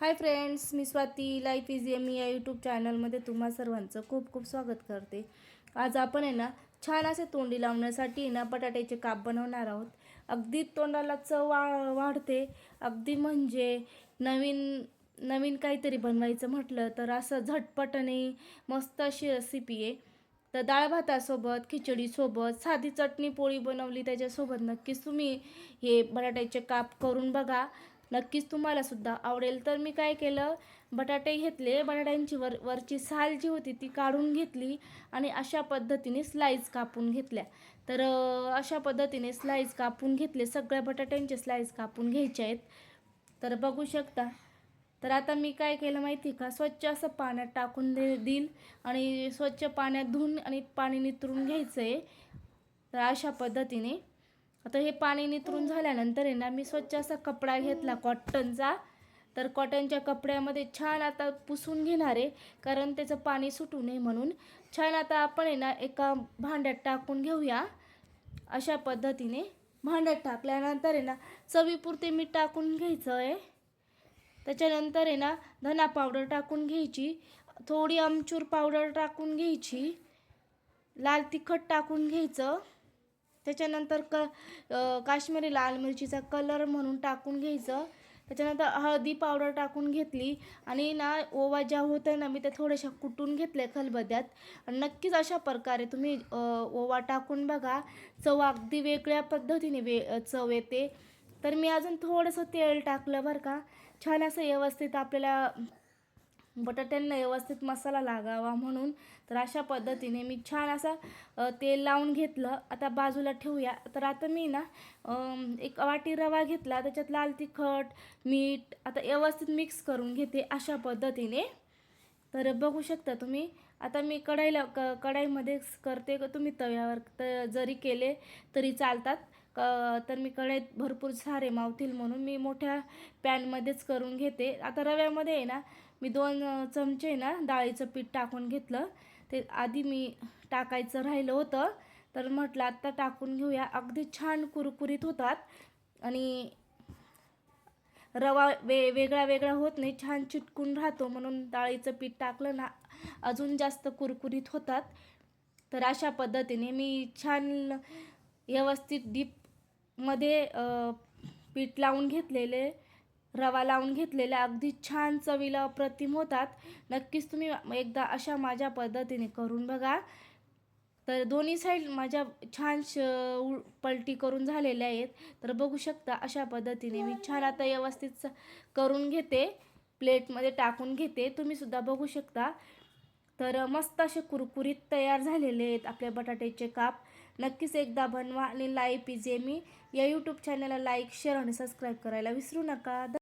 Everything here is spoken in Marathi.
हाय फ्रेंड्स मी स्वाती. लाईफ इज एम या यूट्यूब चॅनलमध्ये तुम्हा सर्वांचं खूप खूप स्वागत करते. आज आपण आहे ना छान असे तोंडी लावण्यासाठी ना बटाट्याचे काप बनवणार आहोत. अगदी तोंडाला चव वा वाढते. अगदी म्हणजे नवीन नवीन काहीतरी बनवायचं म्हटलं तर असं झटपट मस्त अशी रेसिपी आहे. तर डाळ भातासोबत खिचडीसोबत साधी चटणी पोळी बनवली त्याच्यासोबत नक्कीच तुम्ही हे बटाट्याचे काप करून बघा. नक्कीच तुम्हाला सुद्धा आवडेल. तर मी काय केलं बटाटे घेतले. बटाट्यांची वर वरची साल जी होती ती काढून घेतली आणि अशा पद्धतीने स्लाईस कापून घेतल्या. तर अशा पद्धतीने स्लाईस कापून घेतले. सगळ्या बटाट्यांचे स्लाईस कापून घ्यायचे आहेत. तर बघू शकता. तर आता मी काय केलं माहिती का? स्वच्छ असं पाण्यात टाकून दे देईल आणि स्वच्छ पाण्यात धुवून आणि पाणी नितरून घ्यायचं आहे तर अशा पद्धतीने आता हे पाणी नितरून झाल्यानंतर आहे ना मी स्वच्छ असा कपडा घेतला कॉटनचा तर कॉटनच्या कपड्यामध्ये छान आता पुसून घेणार आहे कारण त्याचं पाणी सुटू नये म्हणून. छान आता आपण आहे ना एका भांड्यात टाकून घेऊया. अशा पद्धतीने भांड्यात टाकल्यानंतर आहे ना चवीपुरते मीठ टाकून घ्यायचं आहे. त्याच्यानंतर आहे ना धना पावडर टाकून घ्यायची. थोडी आमचूर पावडर टाकून घ्यायची. लाल तिखट टाकून घ्यायचं. त्याच्यानंतर क काश्मीरी लाल मिरचीचा कलर म्हणून टाकून घ्यायचं. त्याच्यानंतर हळदी पावडर टाकून घेतली. आणि ना ओवा ज्या होत्या ना मी त्या थोड्याशा कुटून घेतल्या खलबद्यात आणि नक्कीच अशा प्रकारे तुम्ही ओवा टाकून बघा. चव अगदी वेगळ्या पद्धतीने वे चव येते. तर मी अजून थोडंसं तेल टाकलं बरं का. छान असं व्यवस्थित आपल्याला बटाट्यांना व्यवस्थित मसाला लागावा म्हणून तर अशा पद्धतीने मी छान असा तेल लावून घेतलं. आता बाजूला ठेवूया. तर आता मी ना एक वाटी रवा घेतला. त्याच्यात लाल तिखट मीठ आता व्यवस्थित मिक्स करून घेते अशा पद्धतीने. तर बघू शकता तुम्ही आता मी कढाईला क कढाईमध्ये करते. तुम्ही तव्यावर त जरी केले तरी चालतात. तर मी कढईत भरपूर सारे मावतील म्हणून मी मोठ्या पॅनमध्येच करून घेते. आता रव्यामध्ये आहे ना मी दोन चमचे आहे ना डाळीचं पीठ टाकून घेतलं. ते आधी मी टाकायचं राहिलं होतं. तर म्हटलं आत्ता टाकून घेऊया. अगदी छान कुरकुरीत होतात. आणि रवा वे वेगळा वेगळा होत नाही. छान चिटकून राहतो म्हणून डाळीचं पीठ टाकलं ना अजून जास्त कुरकुरीत होतात. तर अशा पद्धतीने मी छान व्यवस्थित डीप मध्ये पीठ लावून घेतलेले रवा लावून घेतलेला अगदी छान चवीला अप्रतिम होतात. नक्कीच तुम्ही एकदा अशा माझ्या पद्धतीने करून बघा. तर दोन्ही साईड माझ्या छान श उ- पलटी करून झालेल्या आहेत. तर बघू शकता अशा पद्धतीने मी छान आता व्यवस्थित स- करून घेते. प्लेटमध्ये टाकून घेते. तुम्हीसुद्धा बघू शकता. तर मस्त असे कुरकुरीत तयार झालेले आहेत आपल्या बटाट्याचे काप. नक्कीच एकदा बनवा आणि लाईव्ह पिझे मी या यूट्यूब चॅनलला लाईक शेअर आणि सबस्क्राईब करायला विसरू नका.